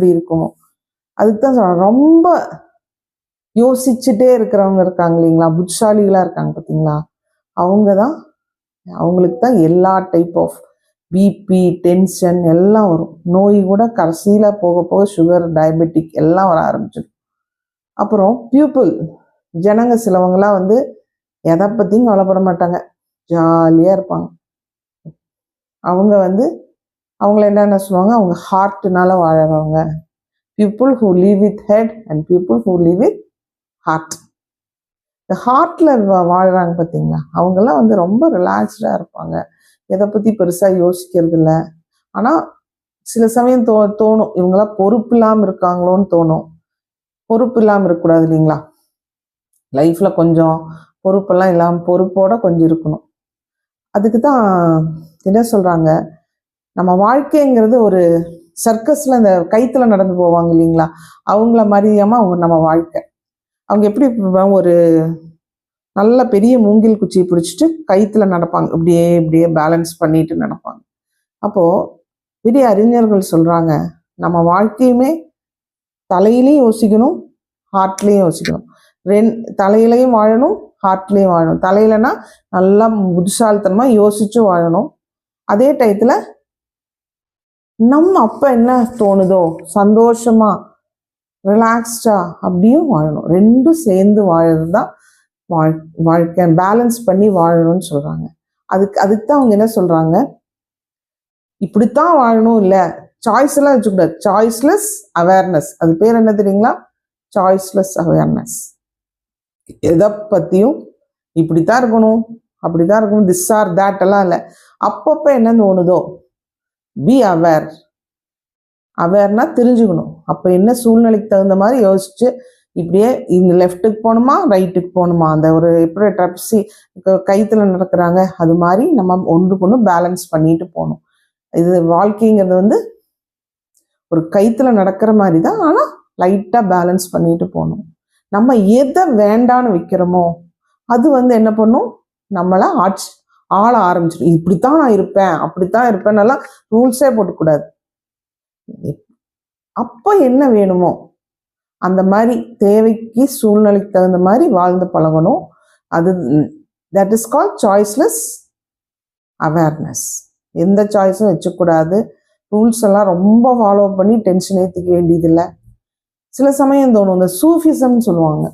எப்படி இருக்கும்? அதுக்கு தான் சொல்கிறேன் ரொம்ப யோசிச்சுட்டே இருக்கிறவங்க இருக்காங்க இல்லைங்களா? புட்சாலிகளாக இருக்காங்க பார்த்தீங்களா அவங்க தான் அவங்களுக்கு தான் எல்லா டைப் ஆஃப் பிபி டென்ஷன் எல்லாம் வரும். நோய் கூட கடைசியில் போக போக சுகர் டயபெட்டிக் எல்லாம் வர ஆரம்பிச்சிடும். அப்புறம் பியூப்புள் ஜனங்க சிலவங்களாம் வந்து எதை பற்றியும் கவலைப்பட மாட்டாங்க. ஜாலியாக இருப்பாங்க. அவங்க வந்து அவங்கள என்னென்ன சொல்லுவாங்க? அவங்க ஹார்ட்னால வாழறவங்க. People who live with head and people who live with heart இந்த ஹார்ட்டில் வாழ்கிறாங்க பார்த்தீங்களா அவங்கெல்லாம் வந்து ரொம்ப ரிலாக்ஸ்டாக இருப்பாங்க. எதை பற்றி பெருசாக யோசிக்கிறது இல்லை ஆனால் சில சமயம் தோ தோணும். இவங்களாம் பொறுப்பு இல்லாமல் இருக்காங்களோன்னு தோணும். பொறுப்பு இல்லாமல் இருக்கக்கூடாது இல்லைங்களா? லைஃப்பில் கொஞ்சம் பொறுப்பெல்லாம் இல்லாமல் பொறுப்போட கொஞ்சம் இருக்கணும். அதுக்கு தான் என்ன சொல்கிறாங்க நம்ம வாழ்க்கைங்கிறது ஒரு சர்க்கஸில் இந்த கைத்துல நடந்து போவாங்க இல்லைங்களா? அவங்கள மாதிரியாம அவங்க நம்ம வாழ்க்கை. அவங்க எப்படி ஒரு நல்ல பெரிய மூங்கில் குச்சியை பிடிச்சிட்டு கைத்துல நடப்பாங்க. இப்படியே இப்படியே பேலன்ஸ் பண்ணிட்டு நடப்பாங்க. அப்போது பெரிய அறிஞர்கள் சொல்கிறாங்க நம்ம வாழ்க்கையுமே தலையிலையும் யோசிக்கணும் ஹார்ட்லேயும் யோசிக்கணும். ரெண் தலையிலையும் வாழணும் ஹார்ட்லேயும் வாழணும். தலையிலனா நல்லா புத்திசாலித்தனமா யோசிச்சு வாழணும். அதே டயத்தில் நம்ம அப்போ என்ன தோணுதோ சந்தோஷமா ரிலாக்ஸ்டா அப்படியும் வாழணும். ரெண்டும் சேர்ந்து வாழறது தான் வாழ் வாழ்க்கை பேலன்ஸ் பண்ணி வாழணும்னு சொல்கிறாங்க அதுக்கு அதுக்கு தான் அவங்க என்ன சொல்கிறாங்க இப்படித்தான் வாழணும் இல்லை. சாய்ஸ் எல்லாம் வச்சுக்கூடாது சாய்ஸ்லெஸ் அவேர்னஸ் அது பேர் என்ன தெரியுங்களா? சாய்ஸ்லெஸ் அவேர்னஸ் எதை பற்றியும் இப்படித்தான் இருக்கணும் அப்படிதான் இருக்கணும். திஸ் ஆர் தேட் எல்லாம் இல்லை. அப்பப்போ என்ன தோணுதோ பி அவேர் அவேர்னா தெரிஞ்சுக்கணும். அப்போ என்ன சூழ்நிலைக்கு தகுந்த மாதிரி யோசிச்சு இப்படியே இந்த லெஃப்ட்டுக்கு போகணுமா ரைட்டுக்கு போகணுமா? அந்த ஒரு எப்படி ட்ரப்ஸி கைத்தில் நடக்கிறாங்க அது மாதிரி நம்ம ஒன்றுக்கு ஒன்று பேலன்ஸ் பண்ணிட்டு போகணும். இது வாழ்க்கைங்கிறது வந்து ஒரு கைத்தில் நடக்கிற மாதிரி தான் ஆனால் லைட்டாக பேலன்ஸ் பண்ணிட்டு போகணும். நம்ம எதை வேண்டான்னு வைக்கிறோமோ அது வந்து என்ன பண்ணும்? நம்மளை ஆட்சி ஆள ஆரம்பிச்சிடும். இப்படித்தான் நான் இருப்பேன் அப்படித்தான் இருப்பேன்னெல்லாம் ரூல்ஸே போட்டுக்கூடாது. அப்போ என்ன வேணுமோ அந்த மாதிரி தேவைக்கு சூழ்நிலைக்கு தகுந்த மாதிரி வாழ்ந்து பழகணும். அது that is call choiceless awareness எந்த சாய்ஸும் வச்சுக்கூடாது. ரூல்ஸ் எல்லாம் ரொம்ப ஃபாலோ பண்ணி டென்ஷன் ஏற்றிக்க வேண்டியதில்லை. சில சமயம் தோணும் இந்த சூஃபிசம்னு சொல்லுவாங்க.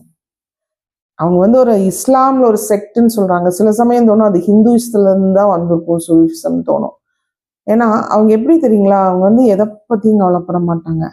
அவங்க வந்து ஒரு இஸ்லாமில் ஒரு செக்ட்னு சொல்கிறாங்க சில சமயம் தோணும் அது ஹிந்துஸ்ல இருந்து தான் வந்திருக்கும் சூஃபிசம் தோணும். ஏன்னா அவங்க எப்படி தெரியுங்களா? அவங்க வந்து எதை பற்றியும் கவலைப்பட மாட்டாங்க.